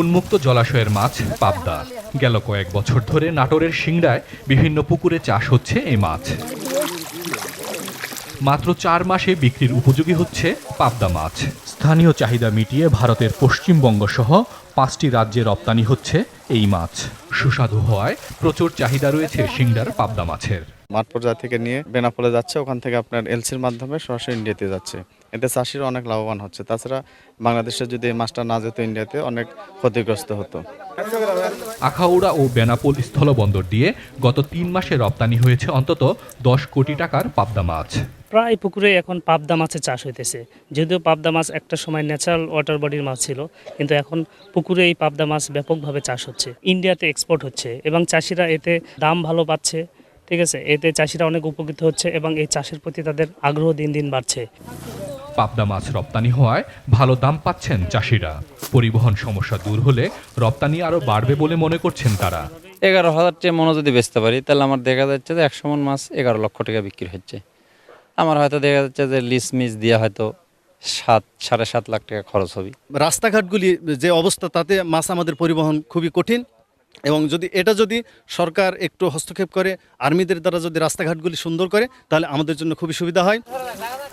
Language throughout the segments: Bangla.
উন্মুক্ত জলাশয়ের মাছ পাবদা। গেল কয়েক বছর ধরে নাটোরের সিংড়ায় বিভিন্ন পুকুরে চাষ হচ্ছে এই মাছ। মাত্র চার মাসে বিক্রির উপযোগী হচ্ছে পাবদা মাছ। স্থানীয় চাহিদা মিটিয়ে ভারতের পশ্চিমবঙ্গ সহ পাঁচটি রাজ্যে রপ্তানি হচ্ছে এই মাছ। সুস্বাদু হওয়ায় প্রচুর চাহিদা রয়েছে সিংড়ার পাবদা মাছের। মাঠ পর্যায় থেকে নিয়ে বেনাপোলে যাচ্ছে। ওখান থেকে আপনার এলসির মাধ্যমে সরাসরি ইন্ডিয়াতে যাচ্ছে। এতে চাষিরা অনেক লাভবান হচ্ছে। তাছাড়া বাংলাদেশে যদি এই মাছটা না যেত ইন্ডিয়াতে অনেক ক্ষতিগ্রস্ত হতো। আখাউড়া ও বেনাপোল স্থলবন্দর দিয়ে গত তিন মাসে রপ্তানি হয়েছে অন্তত দশ কোটি টাকার পাবদা মাছ। প্রায় পুকুরে এখন পাবদা মাছের চাষ হইতেছে। যদিও পাবদা মাছ একটা সময় ন্যাচারাল ওয়াটার বডির মাছ ছিল কিন্তু এখন পুকুরে এই পাবদা মাছ ব্যাপকভাবে চাষ হচ্ছে। ইন্ডিয়াতে এক্সপোর্ট হচ্ছে এবং চাষিরা এতে দাম ভালো পাচ্ছে। ঠিক আছে এতে চাষিরা অনেক উপকৃত হচ্ছে এবং এই চাষের প্রতি তাদের আগ্রহ দিন দিন বাড়ছে। পাবদা মাছ রপ্তানি হওয়ায় ভালো দাম পাচ্ছেন চাষিরা। পরিবহন সমস্যা দূর হলে রপ্তানি আরও বাড়বে বলে মনে করছেন তারা। এগারো হাজার টাকা মনে যদি বেচতে পারি তাহলে আমার দেখা যাচ্ছে যে একশো মন মাছ এগারো লক্ষ টাকা বিক্রি হচ্ছে। আমার হয়তো দেখা যাচ্ছে যে লিস মিস দিয়ে হয়তো সাত সাড়ে সাত লাখ টাকা খরচ হবে। রাস্তাঘাটগুলি যে অবস্থা তাতে মাছ আমাদের পরিবহন খুবই কঠিন। এবং যদি এটা যদি সরকার একটু হস্তক্ষেপ করে, আর্মিদের দ্বারা যদি রাস্তাঘাটগুলি সুন্দর করে, তাহলে আমাদের জন্য খুবই সুবিধা হয়।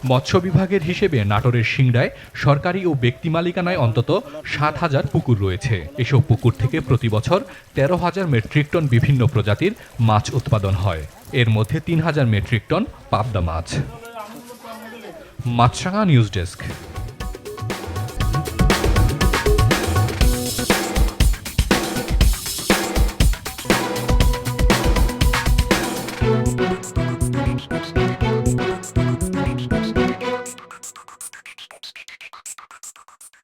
মৎস্য বিভাগের হিসেবে নাটোরের সিংড়ায় সরকারি ও ব্যক্তি মালিকানায় অন্তত সাত হাজার পুকুর রয়েছে। এসব পুকুর থেকে প্রতি বছর তেরো হাজার মেট্রিক টন বিভিন্ন প্রজাতির মাছ উৎপাদন হয়। এর মধ্যে তিন হাজার মেট্রিক টন পাবদা মাছ। মাছরাঙা নিউজ ডেস্ক।